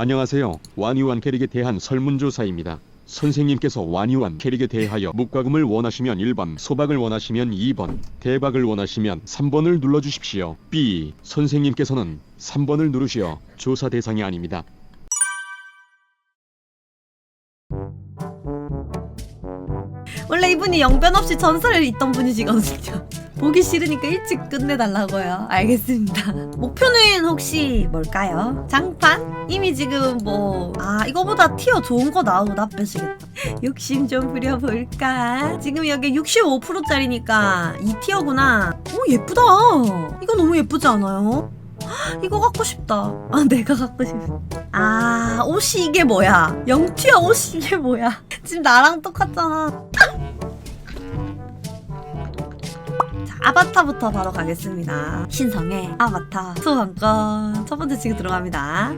안녕하세요. 완유한 캐릭에 대한 설문조사입니다. 선생님께서 완유한 캐릭에 대하여 묵과금을 원하시면 1번, 소박을 원하시면 2번, 대박을 원하시면 3번을 눌러주십시오. B. 선생님께서는 3번을 누르시어 조사 대상이 아닙니다. 원래 이분이 영변 없이 전설에 있던 분이시거든요. 보기 싫으니까 일찍 끝내달라고요. 알겠습니다. 목표는 혹시 뭘까요? 장판? 이미 지금 뭐, 아, 이거보다 티어 좋은 거 나오고 나쁘시겠다. 욕심 좀 부려볼까? 지금 여기 65%짜리니까 2티어구나. 오, 예쁘다. 이거 너무 예쁘지 않아요? 헉, 이거 갖고 싶다. 아, 내가 갖고 싶다. 아, 옷이 이게 뭐야? 0티어 옷이 이게 뭐야? 지금 나랑 똑같잖아. 아바타부터 바로 가겠습니다. 신성의 아바타 소환권 첫 번째 친구 들어갑니다.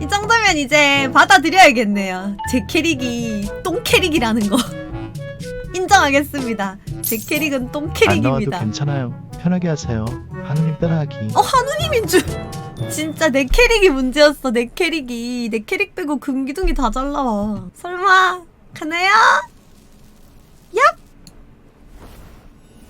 이 정도면 이제 받아들여야겠네요. 제 캐릭이 똥 캐릭이라는 거 인정하겠습니다. 제 캐릭은 똥 안 나와도 캐릭입니다. 괜찮아요. 편하게 하세요. 하느님 따라하기. 어 한우님인 줄. 진짜 내 캐릭이 문제였어 내 캐릭이. 내 캐릭 빼고 금기둥이 다 잘 나와. 설마 가나요? 얍!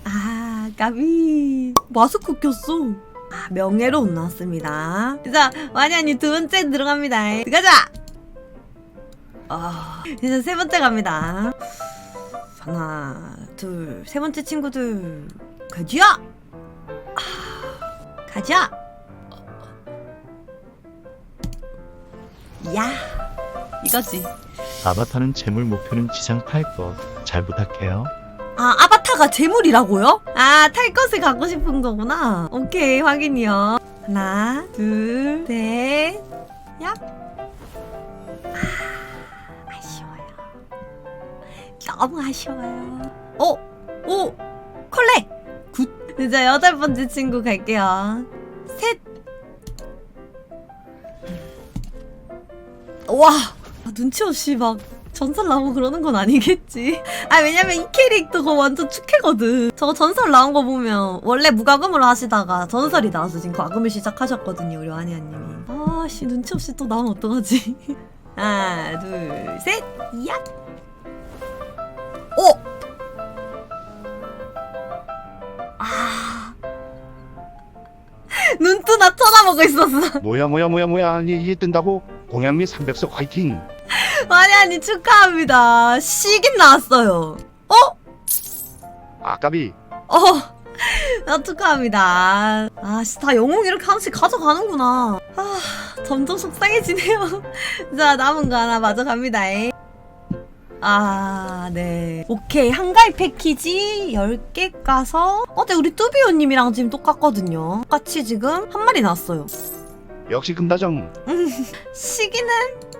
아 까비. 마스크 꼈어. 아 명예로운 나왔습니다. 자 완연히 두 번째 들어갑니다. 들어가자! 아 이제 세 번째 갑니다. 하나 둘 세 번째 친구들 가자 가자. 야, 이거지. 아바타는 재물 목표는 지상 탈 것. 잘 부탁해요. 아, 아바타가 재물이라고요? 아, 탈 것을 갖고 싶은 거구나. 오케이, 확인이요. 하나, 둘, 셋, 야. 아, 아쉬워요. 너무 아쉬워요. 어, 오, 콜렉. 굿. 이제 여덟 번째 친구 갈게요. 셋. 와, 아, 눈치 없이 막 전설 나오고 그러는 건 아니겠지. 아 왜냐면 이 캐릭터 가 완전 축해거든. 저거 전설 나온 거 보면 원래 무과금으로 하시다가 전설이 나와서 지금 과금을 시작하셨거든요. 우리 와니아님이. 아씨 눈치 없이 또 나오면 어떡하지? 하나 둘 셋. 야. 눈 뜨나 쳐다보고 있었어. 뭐야 뭐야 뭐야 뭐야 아니 이게 뜬다고 공양미 300석 화이팅 아니 아니 축하합니다. 시긴 나왔어요. 어? 아까비 어. 아, 축하합니다. 아, 씨, 다 영웅 이렇게 하나씩 가져가는구나. 아, 점점 속상해지네요. 자, 남은 거 하나 마저 갑니다. 아, 네. 오케이. 한가위 패키지 10개 까서 어제 우리 뚜비오님이랑 지금 똑같거든요. 똑같이 지금 한 마리 나왔어요. 역시 금다정 시기는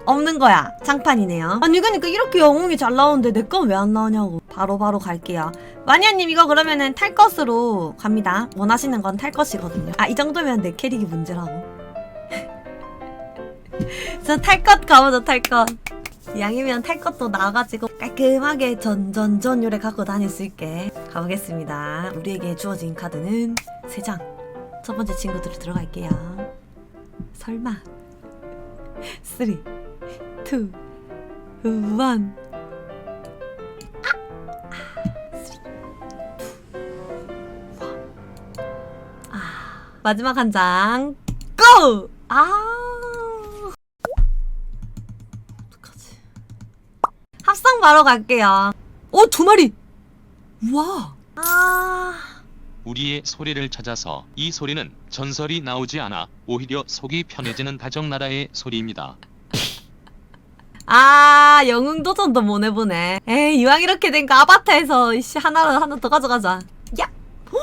없는 거야. 장판이네요. 아니 그러니까 이렇게 영웅이 잘 나오는데 내 건 왜 안 나오냐고. 바로 바로 갈게요. 마니아님 이거 그러면은 탈 것으로 갑니다. 원하시는 건 탈 것이거든요. 아 이 정도면 내 캐릭이 문제라고. 저 탈 것 가보자 탈 것. 양이면 탈 것도 나와가지고 깔끔하게 전전전 요래 갖고 다닐 수 있게 가보겠습니다. 우리에게 주어진 카드는 세 장. 첫 번째 친구들 들어갈게요. 설마. 3, 2, 1. 아, 마지막 한 장. 고! 아. 합성 바로 갈게요. 오, 두 마리! 와. 아. 우리의 소리를 찾아서 이 소리는 전설이 나오지 않아 오히려 속이 편해지는 다정나라의 소리입니다. 아, 영웅 도전도 못 해보네. 에이, 이왕 이렇게 된 거 아바타에서 이씨 하나를 하나 더 가져가자. 야! 오,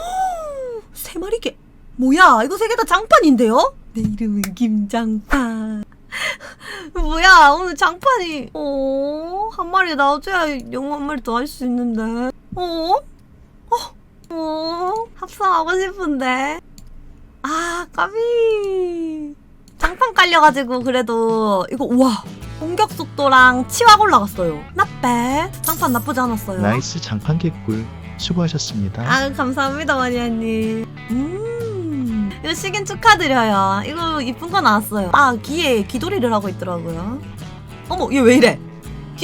세 마리 개. 뭐야, 이거 세 개 다 장판인데요? 내 이름은 김장판. 뭐야, 오늘 장판이. 어, 한 마리 나와줘야 영웅 한 마리 더 할 수 있는데. 어? 어? 어? 합성하고 싶은데. 아, 까비. 장판 깔려가지고 그래도 이거 우와 공격 속도랑 치확 올라갔어요. 나빼 장판 나쁘지 않았어요. 나이스 장판 개꿀. 수고하셨습니다. 아 감사합니다 마니아님 음 이거 시긴 축하드려요. 이거 이쁜 거 나왔어요. 아 귀에 귀돌이를 하고 있더라고요. 어머 얘 왜 이래?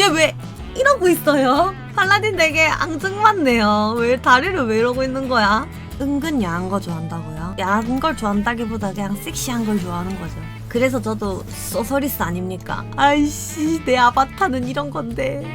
얘 왜 이러고 있어요? 팔라딘 되게 앙증맞네요. 왜 다리를 왜 이러고 있는 거야? 은근 야한 거 좋아한다고요? 야한 걸 좋아한다기보다 그냥 섹시한 걸 좋아하는 거죠. 그래서 저도 소서리스 아닙니까? 아이씨 내 아바타는 이런 건데